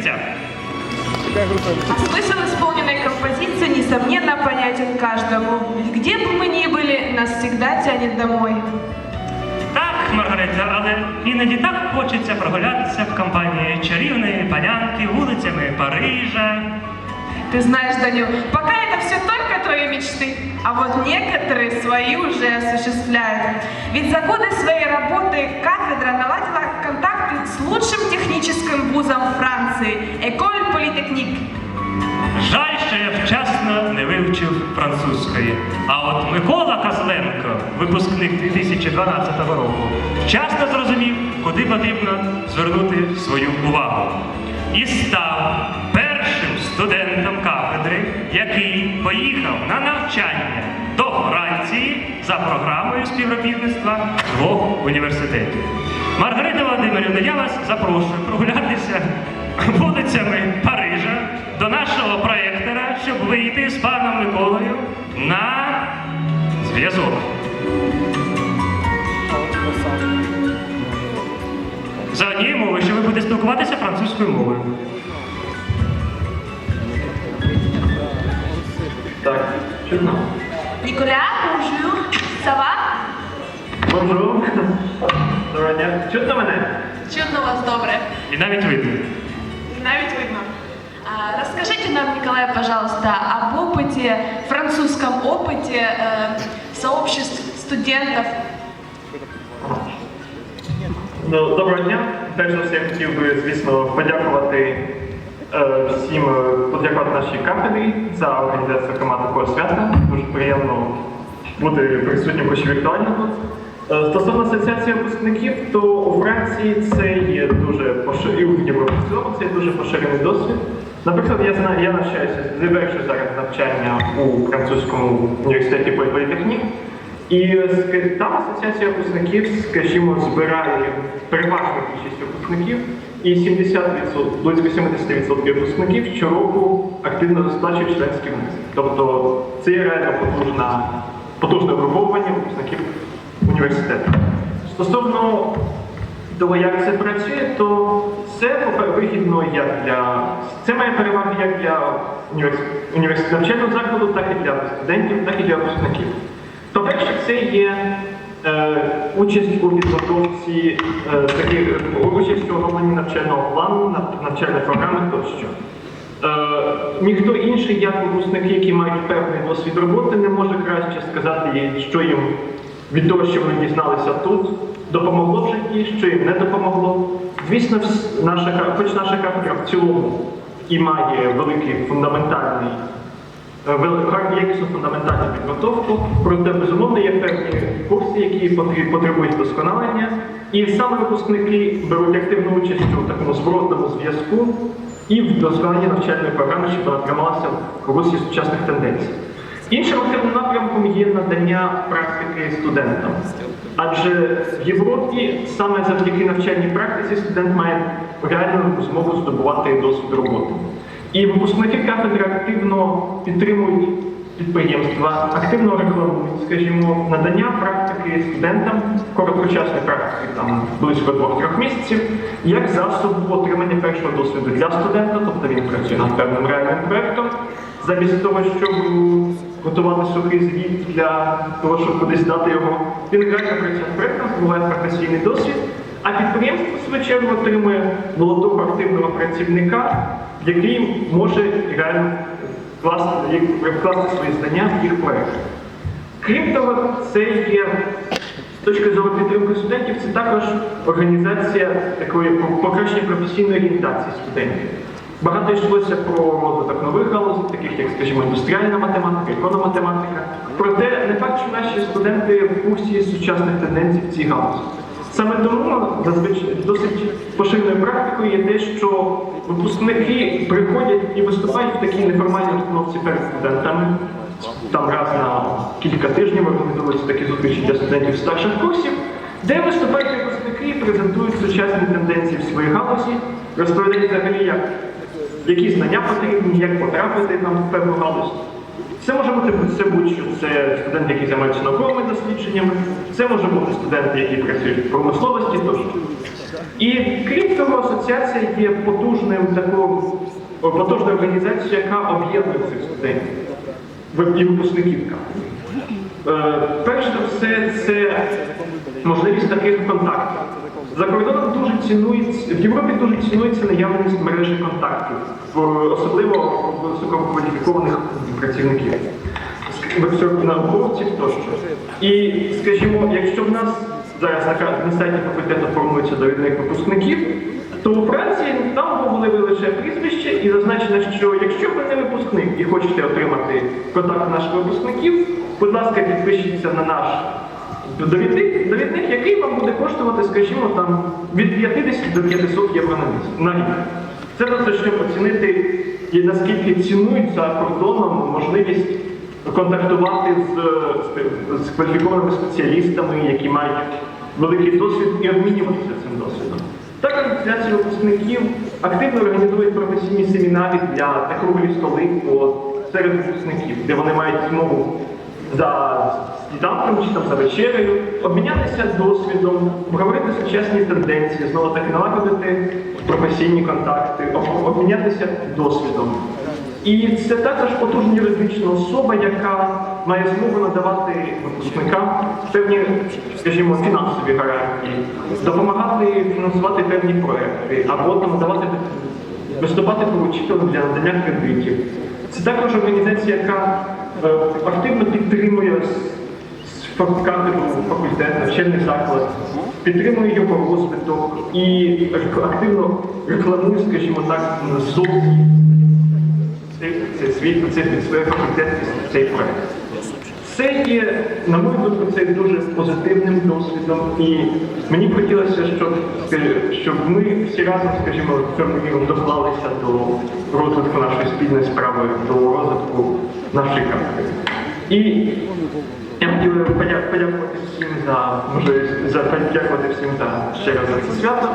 місцях. А смысл исполненной композиции, несомненно, понятен каждому. Ведь где бы мы ни были, нас всегда тянет домой. Так, Маргарита, але іноді так хочеться прогулятися в компанії чарівної панянки вулицями Парижа. Ты знаешь, Данил, пока это все только твои мечты, а вот некоторые свои уже осуществляют. Ведь за годы своей работы кафедра наладила контакты с лучшим техническим вузом Франции – École Polytechnique. Жаль, що я вчасно не вивчив французької. А от Микола Козленко, випускник 2012 року, вчасно зрозумів, куди потрібно звернути свою увагу. І став першим студентом кафедри, який поїхав на навчання до Франції за програмою співробітництва двох університетів. Маргарита Володимирівна, я вас запрошую прогулятися вулицями Парижа до нашого проєктора, щоб вийти з паном Миколою на зв'язок. За однією мовою, що ви будете спілкуватися французькою мовою. Так, чудно. Николя, bonjour, ça va? Бонжур. Доброго дня. Чутно мене? Чудно вас добре. І навіть видно. Навіть видно. А, расскажите нам, Николай, пожалуйста, об опыте, французском опыте э, сообществ студентов. Ну, доброго дня. Перш за все, я хотів би, звісно, подякувати е, всім, е, подякувати нашій кафедрі за організацію команди такого свята. Дуже приємно бути присутнім, хоч і віртуально тут. Е, Стосовно асоціації випускників, то у Франції це є дуже поширений, це є дуже поширений досвід. Наприклад, я знаю, я навчаюся, завершую зараз навчання у французькому університеті політехнік. І там асоціація випускників, скажімо, збирає переважну більшість випускників, і 70%, близько 70% випускників щороку активно сплачують членські внески. Тобто це є реально потужна, потужне випробування випускників університету. Стосовно того, як це працює, то це вигідно як для це має переваги як для університету навчального закладу, так і для студентів, так і для випускників. По-перше, це є е, участь у підготовці е, таких участь у оновленні навчального плану, нав- навчальної програми тощо. Е, ніхто інший, як випускники, які мають певний досвід роботи, не може краще сказати, що їм від того, що вони дізналися тут, допомогло в житті, що їм не допомогло. Звісно, наша, хоч наша кафедра в цілому і має великий фундаментальний Е, якісну фундаментальну підготовку, проте безумовно є певні курси, які потребують вдосконалення. І саме випускники беруть активну участь у такому зворотному зв'язку і в вдосконаленні навчальної програми, щоб вона трималася в русі сучасних тенденцій. Іншим активним напрямком є надання практики студентам. Адже в Європі саме завдяки навчальній практиці студент має реальну змогу здобувати досвід роботи. І випускники кафедри активно підтримують підприємства, активно рекламують, скажімо, надання практики студентам, короткочасної практики, там близько двох-трьох місяців, як засобу отримання першого досвіду для студента, тобто він працює над певним реальним проєктом, замість того, щоб готувати сухий звіт для того, щоб кудись дати його, він реально працює проєктом, здобуває професійний досвід. А підприємство, чергу, отримує молодого активного працівника, який може реально вкласти, вкласти свої знання в їх проєкт. Крім того, це є з точки зору підтримки студентів, це також організація такої покращення професійної орієнтації студентів. Багато йшлося про розвиток нових галузей, таких як, скажімо, індустріальна математика, ікономатематика. Проте не факт, що наші студенти в курсі сучасних тенденцій в цій галузі. Саме тому зазвичай досить поширеною практикою є те, що випускники приходять і виступають в такій неформальній установці перед студентами. Там раз на кілька тижнів організовуються такі зустрічі для студентів старших курсів, де виступають випускники і презентують сучасні тенденції в своїй галузі, розповідають взагалі, як, які знання потрібні, як потрапити там в певну галузь. Це може бути це будь-що. Це студенти, які займаються науковими дослідженнями, це може бути студенти, які працюють в промисловості тощо. І крім того, асоціація є потужним такою потужною організацією, яка об'єднує цих студентів і випускників. Е, Перш за все, це можливість таких контактів. За кордоном дуже цінується, в Європі дуже цінується наявність мережі контактів, особливо висококваліфікованих працівників, науковців тощо. І, скажімо, якщо в нас зараз на сайті факультету формується довідник випускників, то у Франції там ввели лише прізвище і зазначено, що якщо ви не випускник і хочете отримати контакт наших випускників, будь ласка, підпишіться на наш довідник, довідник, який вам буде коштувати, скажімо, там від 50 до 500 євро на рік. Це просто щоб оцінити, наскільки цінують за кордоном можливість контактувати з, з, з кваліфікованими спеціалістами, які мають великий досвід і обмінюватися цим досвідом. Так, організація випускників активно організує професійні семінари для та круглі столи серед випускників, де вони мають змогу за чи там за вечерею обмінятися досвідом, обговорити сучасні тенденції, знову таки налагодити професійні контакти, об- обмінятися досвідом. І це також потужна юридична особа, яка має змогу надавати випускникам певні, скажімо, фінансові гарантії, допомагати фінансувати певні проекти або там давати виступати поручителем для надання кредитів. Це також організація, яка е, активно підтримує с- с- фак- кафедру, факультет, навчальний заклад, підтримує його розвиток і активно рекламує, скажімо так, зовні цей, світ, цей свій факультет, цей проект. Це є, на мою думку, це дуже позитивним досвідом, і мені хотілося, щоб, щоб ми всі разом, скажімо, цьому віром доклалися до розвитку нашої спільної справи, до розвитку нашої кафедри. І я хотів би подя- подякувати всім за можливість за подякувати всім за ще раз за це свято,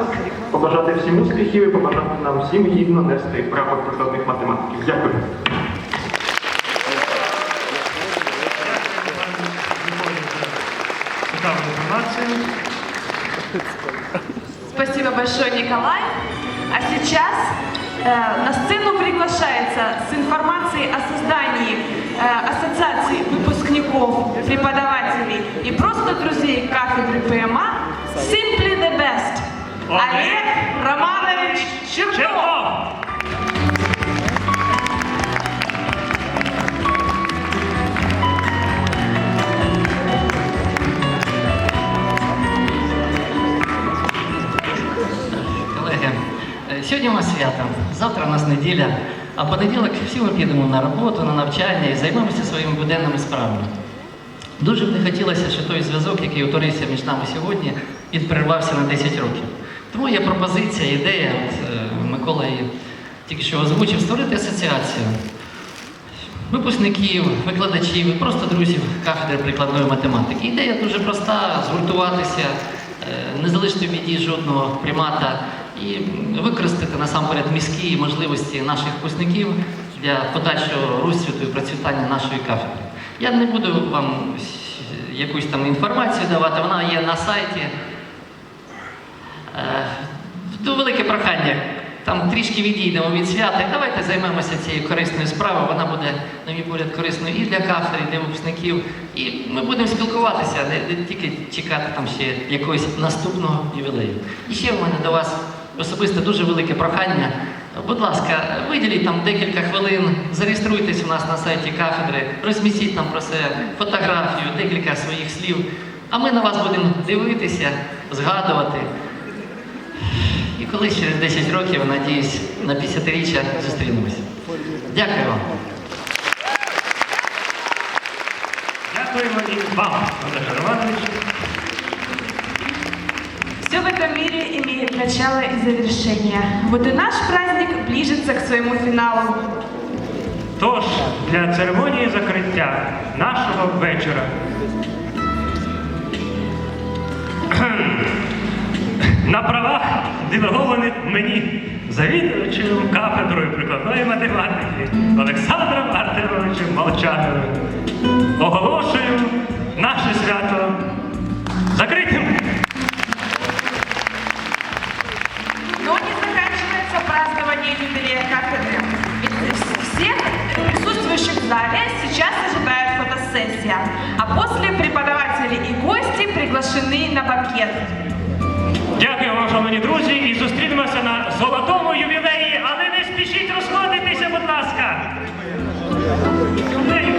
побажати всім успіхів і побажати нам всім гідно нести право прикладних математиків. Дякую. Цікаву інформацію. Спасибо большое, Николай. А сейчас э, на сцену приглашается с информацией о создании э, ассоциации выпускников, преподавателей и просто друзей кафедры ПМА Simply the Best. Олег Романович Чернов. Чернов! Колеги, е, сьогодні у нас свято, завтра у нас неділя, а в понеділок всі ми підемо на роботу, на навчання і займемося своїми буденними справами. Дуже б не хотілося, що той зв'язок, який утворився між нами сьогодні, він перервався на 10 років. Тому є пропозиція, ідея, от, е, Микола її тільки що озвучив, створити асоціацію випускників, викладачів, просто друзів кафедри прикладної математики. Ідея дуже проста: згуртуватися, е, не залишити в біді жодного примата і використати насамперед міські можливості наших випускників для подальшого розцвіту і процвітання нашої кафедри. Я не буду вам якусь там інформацію давати, вона є на сайті. Е, ну, велике прохання. Там трішки відійдемо від свята. Давайте займемося цією корисною справою. Вона буде, на мій погляд, корисною і для кафедри, і для випускників. І ми будемо спілкуватися, не тільки чекати там ще якогось наступного ювілею. І ще в мене до вас особисто дуже велике прохання. Будь ласка, виділіть там декілька хвилин, зареєструйтесь у нас на сайті кафедри, розмістіть нам про це фотографію, декілька своїх слів. А ми на вас будемо дивитися, згадувати. І колись через 10 років, надіюсь, на 50-річчя зустрінемося. Дякую вам. Дякуємо і вам, Олег Романович. Все в этом мире имеет начало и завершение. Вот и наш праздник ближется к своему финалу. Тож, для церемонії закриття нашого вечора на правах делегованих мені завідувачем кафедрою прикладної математики Олександром Артемовичем Молчановим оголошую наше свято закритим. празднованию юбилея кафедры. Всех присутствующих в зале сейчас ожидает фотосессия, а после преподаватели и гости приглашены на бакет. Дякую вам, шановні друзі, і зустрінемося на золотому ювілеї, але не спішіть розходитися, будь ласка. Ювілею.